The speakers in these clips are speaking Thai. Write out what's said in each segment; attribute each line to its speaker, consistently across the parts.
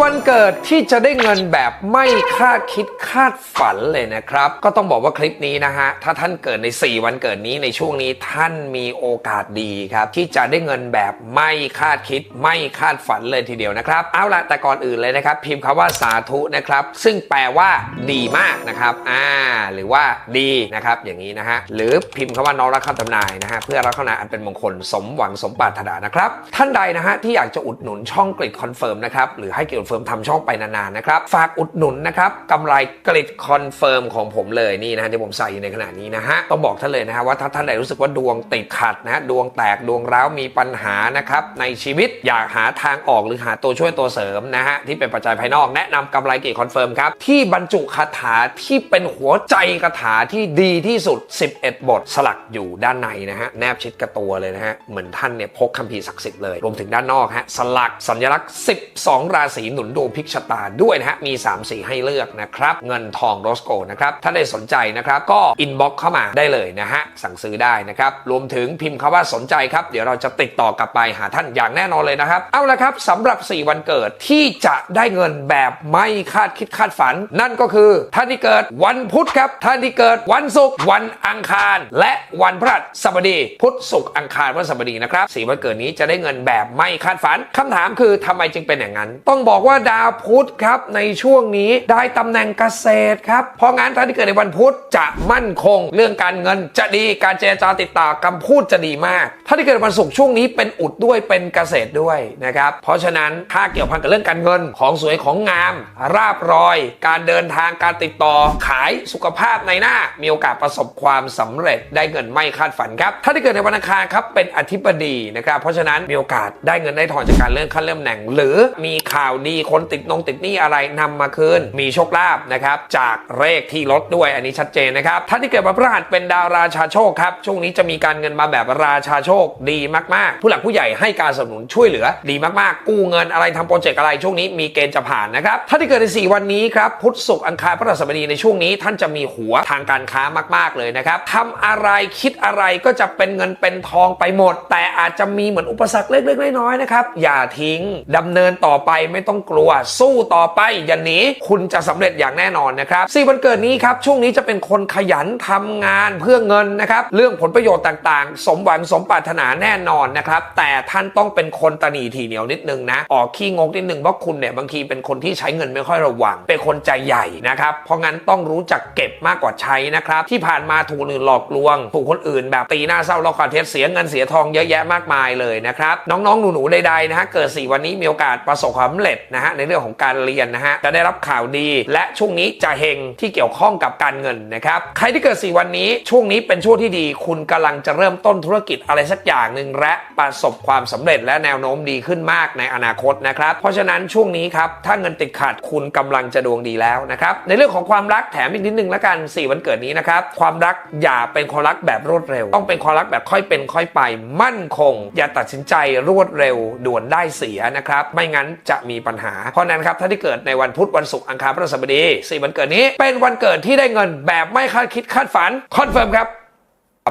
Speaker 1: วันเกิดที่จะได้เงินแบบไม่คาดคิดคาดฝันเลยนะครับ ก็ต้องบอกว่าคลิปนี้นะฮะ ถ้าท่านเกิดใน 4 วันเกิดนี้ในช่วงนี้ท่านมีโอกาสดีครับ ที่จะได้เงินแบบไม่คาดคิดไม่คาดฝันเลยทีเดียวนะครับ เอาละแต่ก่อนอื่นเลยนะครับ พิมพ์คำว่าสาธุนะครับ ซึ่งแปลว่าดีมากนะครับอ่าหรือว่าดีนะครับอย่างนี้นะฮะหรือพิมพ์คำว่าน้องรักคำทำนายนะฮะเพื่อรับขนาอันเป็นมงคลสมหวังสมปรารถนานะครับ ท่านใดนะฮะที่อยากจะอุดหนุนช่องกริดคอนเฟิร์มนะครับหรือให้เกริดคอนเฟิร์มทำช่องไปนานๆนะครับ ฝากอุดหนุนนะครับกำไรกริดคอนเฟิร์มของผมเลยนี่นะที่ผมใส่อยู่ในขณะนี้นะฮะต้องบอกท่านเลยนะฮะว่าถ้าท่านใดรู้สึกว่าดวงติดขัดนะดวงแตกดวงร้าวมีปัญหานะครับในชีวิตอยากหาทางออกหรือหาตัวช่วยตัวเสริมนะฮะที่เป็นปัจจัยภายนอกแนะนำกำไรกริดคอนเฟิร์มครับที่บรรจุคาถาที่เป็นหัวใจคาถาที่ดีที่สุด 11 บทสลักอยู่ด้านในนะฮะแนบชิดกับตัวเลยนะฮะเหมือนท่านเนี่ยพกคัมภีร์ศักดิ์สิทธิ์เลยรวมถึงด้านนอกฮะสลักสัญลักษณ์ 12 ราศีหนุนดวงพิกชะตาด้วยนะฮะ มี 3 สีให้เลือกนะครับ เงินทองโรสโกนะครับ ถ้าได้สนใจนะครับ ก็อินบ็อกเข้ามาได้เลยนะฮะ สั่งซื้อได้นะครับ รวมถึงพิมพ์คำว่าสนใจครับ เดี๋ยวเราจะติดต่อกลับไปหาท่านอย่างแน่นอนเลยนะครับ เอาละครับสำหรับ 4 วันเกิดที่จะได้เงินแบบไม่คาดคิดคาดฝัน นั่นก็คือท่านที่เกิดวันพุธครับ ท่านที่เกิดวันศุกร์วันอังคาร และวันพฤหัสบดีพุธศุกร์อังคารพฤหัสบดีนะครับสี่วันเกิดนี้จะได้เงินแบบไม่คาดฝันคำถามคือทำไมจึงเป็นอย่างนั้น ต้องบอกว่าดาวพุธครับในช่วงนี้ได้ตำแหน่งเกษตรครับ เพราะงั้นท่านที่เกิดในวันพุธจะมั่นคง เรื่องการเงินจะดีการเจรจาติดต่อคำพูดจะดีมากท่านที่เกิดวันศุกร์ช่วงนี้เป็นอุดด้วยเป็นเกษตรด้วยนะครับ เพราะฉะนั้นถ้าเกี่ยวพันกับเรื่องการเงินของสวยของงาม ราบรอย การเดินทางการติดต่อขายสุขภาพในหน้า มีโอกาสประสบความสำเร็จได้เงินไม่คาดฝันครับถ้าที่เกิดในวันอังคารครับเป็นอธิบดีนะครับเพราะฉะนั้นมีโอกาสได้เงินได้ทองจากการเลื่อนขั้นเลื่อนตำแหน่ง หรือมีข่าวดีีคนติดนงติดหนี้อะไรนำมาคืน มีโชคลาภนะครับ จากเลขที่ลดด้วยอันนี้ชัดเจนนะครับท่านที่เกิดวันพฤหัสเป็นดาวราชาโชคครับ ช่วงนี้จะมีการเงินมาแบบราชาโชคดีมากๆ ผู้หลักผู้ใหญ่ให้การสนับสนุนช่วยเหลือดีมากๆ กู้เงินอะไรทำโปรเจกต์อะไรช่วงนี้มีเกณฑ์จะผ่านนะครับท่านที่เกิดใน 4 วันนี้ครับพุธศุกร์อังคารพฤหัสบดีในช่วงนี้ ท่านจะมีหัวทางการค้ามาก ๆเลยนะครับทำอะไรคิดอะไรก็จะเป็นเงินเป็นทองไปหมด แต่อาจจะมีเหมือนอุปสรรคเล็กๆน้อยๆนะครับอย่าทิ้งดำเนินต่อไปไม่ต้องกลัว สู้ต่อไปอย่าหนีคุณจะสำเร็จอย่างแน่นอนนะครับสี่วันเกิดนี้ครับช่วงนี้จะเป็นคนขยันทำงานเพื่อเงินนะครับเรื่องผลประโยชน์ต่างๆ สมหวังสมปรารถนาแน่นอนนะครับแต่ท่านต้องเป็นคนตนีทีเหนียวนิดนึงนะออกขี้งกนิดนึงเพราะคุณเนี่ยบางทีเป็นคนที่ใช้เงินไม่ค่อยระวัง เป็นคนใจใหญ่นะครับเพราะงั้นต้องรู้จักเก็บมากกว่าใช้นะครับที่ผ่านมาถูกคนอื่นหลอกลวงถูกคนอื่นแบบตีหน้าเศร้าลอกคาเทสเสียเงินเสียทองเยอะแยะมากมายเลยนะครับน้องๆหนูๆใดๆนะฮะเกิด 4 วันนี้มีโอกาสประสบความสำเร็จนะฮะในเรื่องของการเรียนนะฮะจะได้รับข่าวดี และช่วงนี้จะเฮงที่เกี่ยวข้องกับการเงินนะครับใครที่เกิด 4 วันนี้ช่วงนี้เป็นช่วงที่ดี คุณกำลังจะเริ่มต้นธุรกิจอะไรสักอย่างหนึ่งและประสบความสำเร็จและแนวโน้มดีขึ้นมากในอนาคตนะครับเพราะฉะนั้นช่วงนี้ครับถ้าเงินติดขัดคุณกำลังจะดวงดีแล้วนะครับในเรื่องของความรักแถมอีกนิดนึงแล้วกัน 4 วันเกิดนี้นะครับความรักอย่าเป็นความรักแบบรวดเร็ว ต้องเป็นความรักแบบค่อยเป็นค่อยไป มั่นคง อย่าตัดสินใจรวดเร็วด่วนได้เสียนะครับไม่งั้นจะมีปัญหา เพราะนั้นครับถ้าที่เกิดในวันพุธวันศุกร์อังคารพฤหัสบดีสี่วันเกิดนี้ เป็นวันเกิดที่ได้เงินแบบไม่คาดคิดคาดฝันคอนเฟิร์มครับ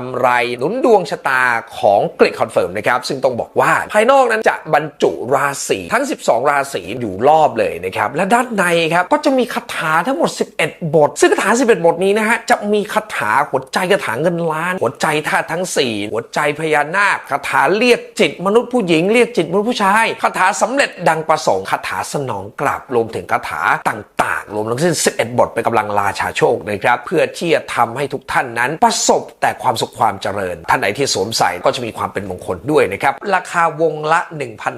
Speaker 1: ำไรหนุนดวงชะตาของกริดคอนเฟิร์มนะครับ ซึ่งต้องบอกว่าภายนอกนั้นจะบรรจุราศีทั้ง 12 ราศีอยู่รอบเลยนะครับ และด้านในครับ ก็จะมีคาถาทั้งหมด 11 บท ซึ่งคาถา 11 บทนี้นะฮะ จะมีคาถาหัวใจคาถาเงินล้าน หัวใจธาตุทั้ง 4 หัวใจพญานาคคาถาเรียกจิตมนุษย์ผู้หญิงเรียกจิตมนุษย์ผู้ชายคาถาสำเร็จดังประสงค์คาถาสนองกลับรวมถึงคาถาต่างๆ รวมทั้งสิ้น 11 บทเป็นกำลังราชาโชคนะครับเพื่อที่จะทำให้ทุกท่านนั้นประสบแต่ความสุขความเจริญ ท่านไหนที่สวมใส่ก็จะมีความเป็นมงคลด้วยนะครับ ราคาวงละ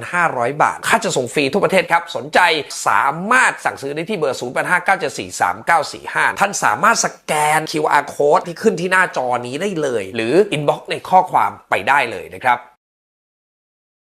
Speaker 1: 1,500 บาท ค่าจะส่งฟรีทั่วประเทศครับ สนใจสามารถสั่งซื้อได้ที่เบอร์ 0859743945 ท่านสามารถสแกน QR code ที่ขึ้นที่หน้าจอนี้ได้เลย หรืออินบ็อกซ์ในข้อความไปได้เลยนะครับ